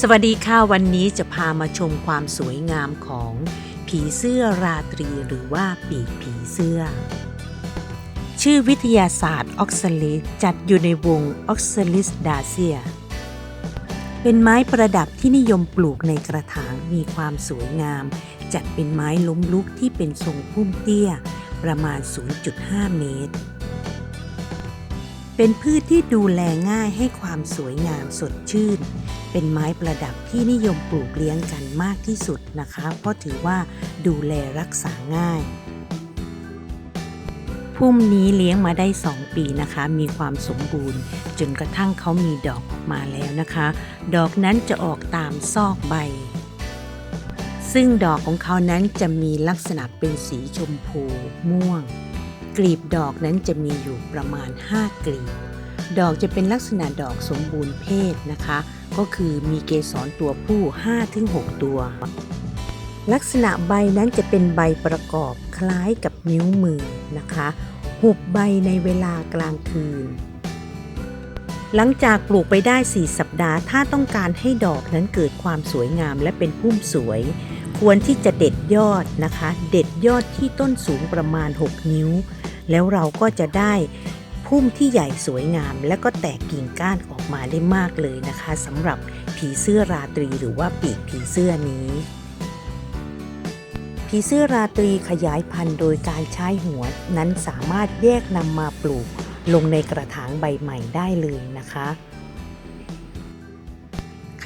สวัสดีค่ะ วันนี้จะพามาชมความสวยงามของผีเสื้อราตรีหรือว่าปีกผีเสื้อ ชื่อวิทยาศาสตร์ออกซาลิสจัดอยู่ในวงออกซาลิสดาเซีย เป็นไม้ประดับที่นิยมปลูกในกระถางมีความสวยงาม จัดเป็นไม้ล้มลุกที่เป็นทรงพุ่มเตี้ย ประมาณ 0.5 เมตร เป็นพืชที่ดูแลง่ายให้ความสวยงามสดชื่น เป็นไม้ประดับที่นิยมปลูกเลี้ยงกันมากที่สุดนะคะ เพราะถือว่าดูแลรักษาง่ายพุ่มนี้เลี้ยงมาได้ 2 ปีนะคะ มีความสมบูรณ์ จนกระทั่งเขามีดอกออกมาแล้วนะคะ ดอกนั้นจะออกตามซอกใบ ซึ่งดอกของเขานั้นจะมีลักษณะเป็นสีชมพูม่วง กลีบดอกนั้นจะมีอยู่ประมาณ 5 กลีบ ดอกจะเป็นลักษณะดอกสมบูรณ์เพศนะคะ ก็คือมีเกสรตัวผู้ 5-6 ตัว ลักษณะใบนั้นจะเป็นใบประกอบคล้ายกับนิ้วมือนะคะ หุบใบในเวลากลางคืน หลังจากปลูกไปได้ 4 สัปดาห์ ถ้าต้องการให้ดอกนั้นเกิดความสวยงามและเป็นพุ่มสวย ควรที่จะเด็ดยอดนะคะ เด็ดยอดที่ต้นสูงประมาณ 6 นิ้ว แล้วเราก็จะได้พุ่มที่ใหญ่สวยงาม และก็แตกกิ่งก้านออกมาได้มากเลยนะคะสำหรับผีเสื้อราตรีหรือว่าปีกผีเสื้อนี้ผีเสื้อราตรีขยายพันธุ์โดยการใช้หัวนั้นสามารถแยกนำมาปลูกลงในกระถางใบใหม่ได้เลยนะคะ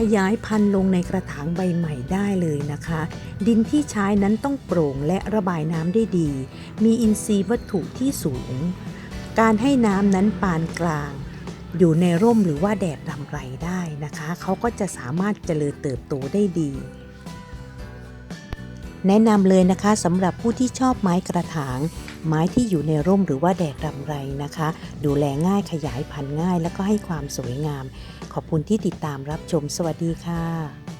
ขยายพันธุ์ลงในกระถางใบใหม่ได้เลยนะคะ ดินที่ใช้นั้นต้องโปร่งและระบายน้ำได้ดี มีอินทรีย์วัตถุที่สูง การให้น้ำนั้นปานกลาง อยู่ในร่มหรือว่าแดดรำไรได้นะคะ เขาก็จะสามารถเจริญเติบโตได้ดี แนะนำเลยนะคะสำหรับผู้ที่ชอบไม้กระถาง ไม้ที่อยู่ในร่มหรือว่าแดดรำไรนะคะ ดูแลง่ายขยายพันธุ์ง่าย แล้วก็ให้ความสวยงาม ขอบคุณที่ติดตามรับชมสวัสดีค่ะ